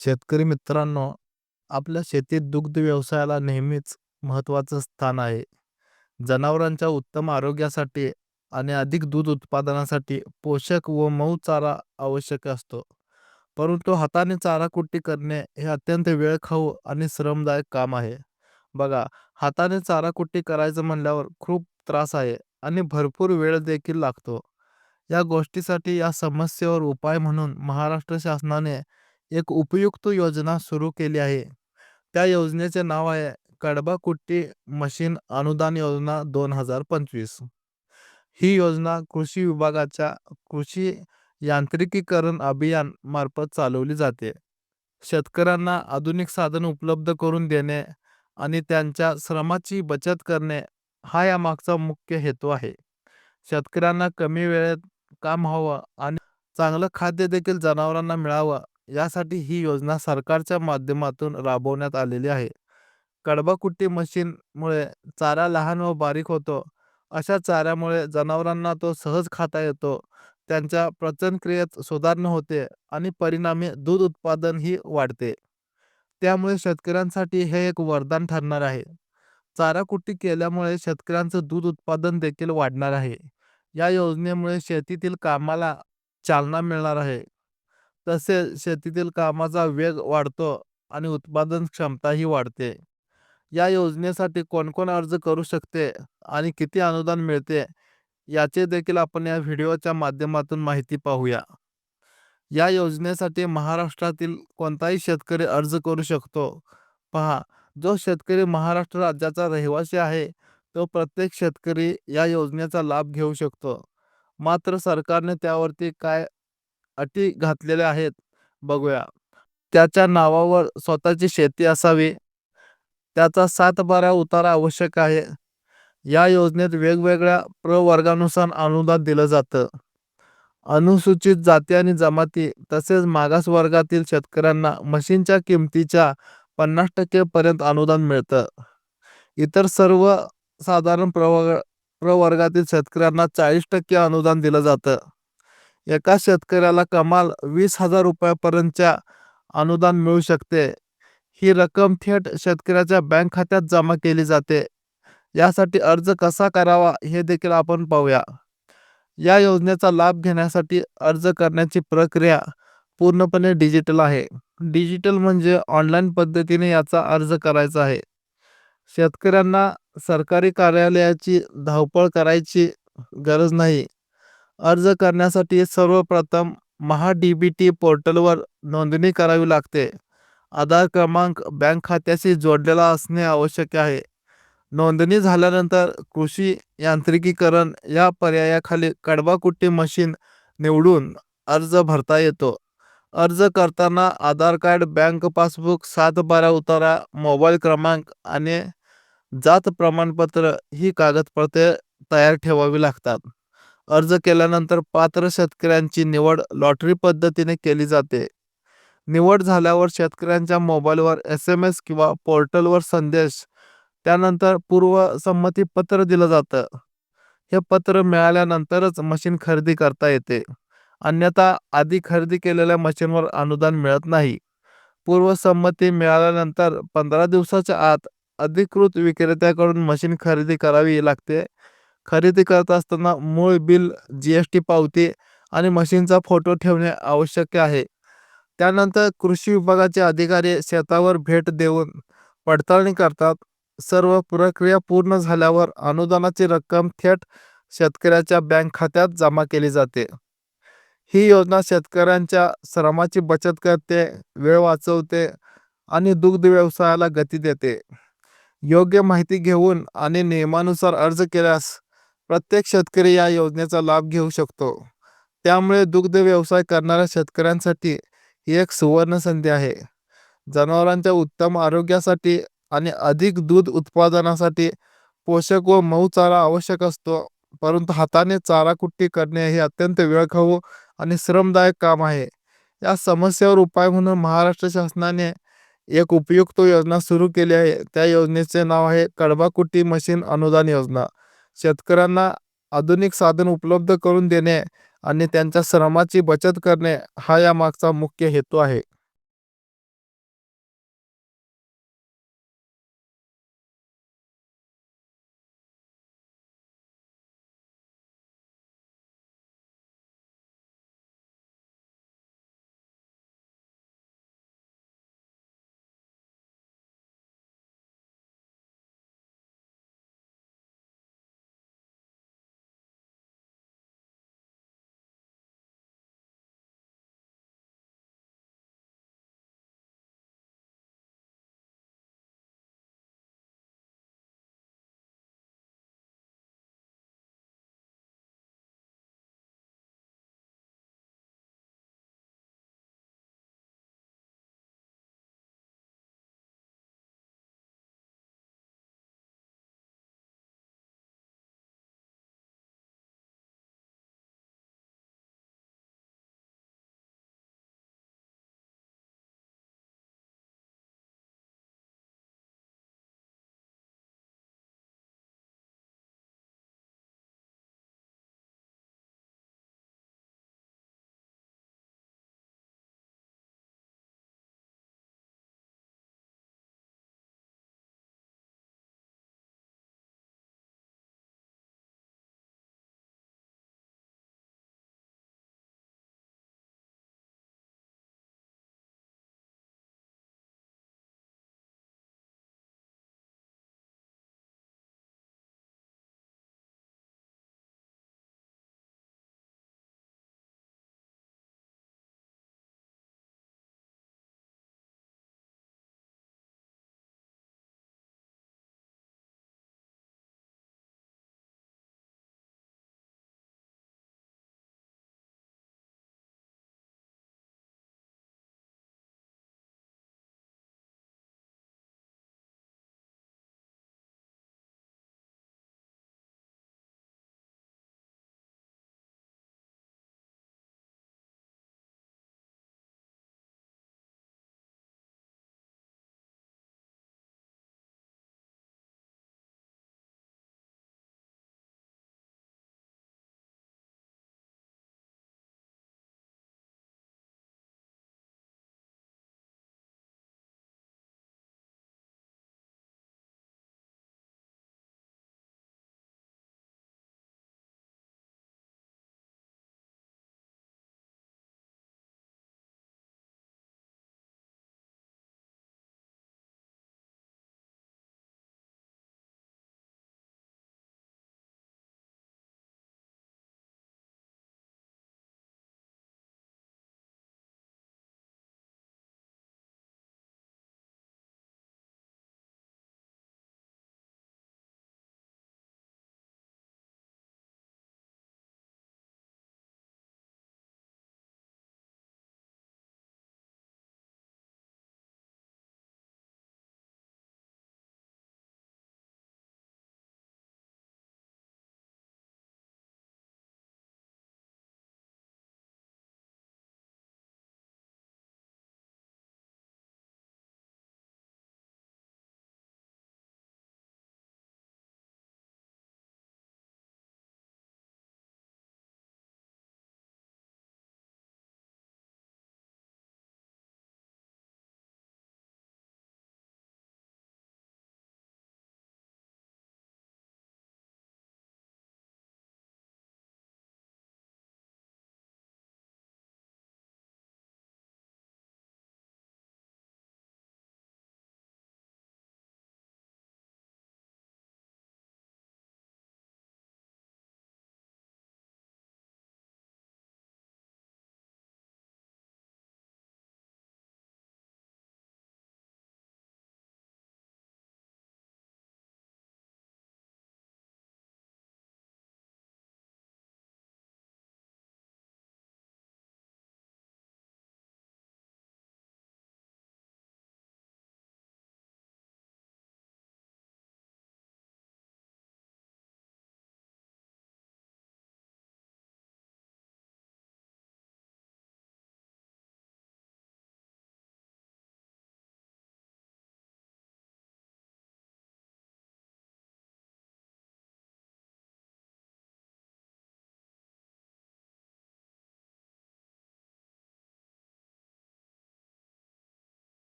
शेतकरी मित्रांनो, आपल्या शेतीत दुग्ध व्यवसायाला नेहमीच महत्त्वाचं स्थान आहे. जनावरांच्या उत्तम आरोग्यासाठी आणि अधिक दूध उत्पादनासाठी पोषक व मऊ चारा आवश्यक असतो. परंतु हाताने चारा कुट्टी करणे हे अत्यंत वेळखाऊ आणि श्रमदायक काम आहे. बघा, हाताने चारा कुट्टी करायचं म्हणल्यावर खूप त्रास आहे आणि भरपूर वेळ देखील लागतो. या गोष्टीसाठी या समस्येवर उपाय म्हणून महाराष्ट्र शासनाने एक उपयुक्त योजना सुरू केली आहे. त्या योजनेचे नाव आहे कडबा कुट्टी मशीन अनुदान योजना दोन हजार पंचवीस. ही योजना कृषी विभागाच्या कृषी यांत्रिकीकरण अभियान मार्फत चालवली जाते. शेतकऱ्यांना आधुनिक साधन उपलब्ध करून देणे आणि त्यांच्या श्रमाची बचत करणे हा यामागचा मुख्य हेतू आहे. शेतकऱ्यांना कमी वेळेत काम व्हावं आणि चांगलं खाद्य देखील जनावरांना मिळावं यासाठी ही योजना सरकारच्या माध्यमातून राबवण्यात आलेली आहे. कडबाकुट्टी मशीनमुळे चारा लहान व बारीक होतो. अशा चाऱ्यामुळे जनावरांना तो सहज खाता येतो. त्यांच्या पचनक्रियेत सुधारणा होते आणि परिणामी दूध उत्पादनही वाढते. त्यामुळे शेतकऱ्यांसाठी हे एक वरदान ठरणार आहे. चारा कुट्टी केल्यामुळे शेतकऱ्यांचं दूध उत्पादन देखील वाढणार आहे. या योजनेमुळे शेतीतील कामाला चालना मिळणार आहे. तसेच शेतीतील कामाचा वेग वाढतो आणि उत्पादन क्षमताही वाढते. या योजनेसाठी कोण कोण अर्ज करू शकते आणि किती अनुदान मिळते याचे देखील आपण या व्हिडिओच्या माध्यमातून माहिती पाहूया. या योजनेसाठी महाराष्ट्रातील कोणताही शेतकरी अर्ज करू शकतो. पहा, जो शेतकरी महाराष्ट्र राज्याचा रहिवासी आहे तो प्रत्येक शेतकरी या योजनेचा लाभ घेऊ शकतो. मात्र सरकारने त्यावरती काय अटी घातलेल्या आहेत बघूया. त्याच्या नावावर स्वतःची शेती असावी. त्याचा सातबारा उतारा आवश्यक आहे. या योजनेत वेगवेगळ्या प्रवर्गानुसार अनुदान दिलं जातं. अनुसूचित जाती आणि जमाती तसेच मागास वर्गातील शेतकऱ्यांना मशीनच्या किमतीच्या पन्नास टक्के पर्यंत अनुदान मिळतं. इतर सर्व साधारण प्रवर्ग प्रवर्गातील शेतकऱ्यांना चाळीस टक्के अनुदान दिलं जातं. एका शेतकऱ्याला कमाल वीस हजार रुपयापर्यंतच्या अनुदान मिळू शकते. ही रक्कम थेट शेतकऱ्याच्या बँक खात्यात जमा केली जाते. यासाठी अर्ज कसा करावा हे देखील आपण पाहूया. या योजनेचा लाभ घेण्यासाठी अर्ज करण्याची प्रक्रिया पूर्णपणे डिजिटल आहे. डिजिटल म्हणजे ऑनलाईन पद्धतीने याचा अर्ज करायचा आहे. शेतकऱ्यांना सरकारी कार्यालयाची धावपळ करायची गरज नाही. अर्ज करण्यासाठी सर्वप्रथम महा डी-बी-टी पोर्टलवर नोंदणी करावी लागते. आधार क्रमांक बँक खात्याशी जोडलेला असणे आवश्यक आहे. नोंदणी झाल्यानंतर कृषी यांत्रिकीकरण या पर्यायाखाली कडवाकुट्टी मशीन निवडून अर्ज भरता येतो. अर्ज करताना आधार कार्ड, बँक पासबुक, सातबारा उतारा, मोबाईल क्रमांक आणि जात प्रमाणपत्र ही कागदपत्रे तयार ठेवावी लागतात. अर्ज केल्यानंतर पात्र शेतकऱ्यांची निवड लॉटरी पद्धतीने केली जाते. निवड झाल्यावर शेतकऱ्यांच्या मोबाईलवर एस-एम-एस किंवा पोर्टलवर संदेश, त्यानंतर पूर्वसंमती पत्र दिलं जातं. हे पत्र मिळाल्यानंतरच मशीन खरेदी करता येते. अन्यथा आधी खरेदी केलेल्या मशीनवर अनुदान मिळत नाही. पूर्वसंमती मिळाल्यानंतर पंधरा दिवसाच्या आत अधिकृत विक्रेत्याकडून मशीन खरेदी करावी लागते. खरेदी करत असताना मूळ बिल, जी-एस-टी पावती आणि मशीनचा फोटो ठेवणे आवश्यक आहे. त्यानंतर कृषी विभागाचे अधिकारी शेतावर भेट देऊन पडताळणी करतात. सर्व प्रक्रिया पूर्ण झाल्यावर अनुदानाची रक्कम थेट शेतकऱ्याच्या बँक खात्यात जमा केली जाते. ही योजना शेतकऱ्यांच्या श्रमाची बचत करते, वेळ वाचवते आणि दुग्ध व्यवसायाला गती देते. योग्य माहिती घेऊन आणि नियमानुसार अर्ज केल्यास प्रत्येक शेतकरी या योजनेचा लाभ घेऊ शकतो. त्यामुळे दुग्ध व्यवसाय करणाऱ्या शेतकऱ्यांसाठी ही एक सुवर्ण संधी आहे. जनावरांच्या उत्तम आरोग्यासाठी आणि अधिक दूध उत्पादनासाठी पोषक व मऊ चारा आवश्यक असतो. परंतु हाताने चारा कुट्टी करणे हे अत्यंत वेळखाऊ आणि श्रमदायक काम आहे. या समस्येवर उपाय म्हणून महाराष्ट्र शासनाने एक उपयुक्त योजना सुरू केली आहे. त्या योजनेचे नाव आहे कडबा कुट्टी मशीन अनुदान योजना. शेतकऱ्यांना आधुनिक साधन उपलब्ध करून देणे आणि त्यांच्या श्रमाची बचत करणे हा यामागचा मुख्य हेतू आहे.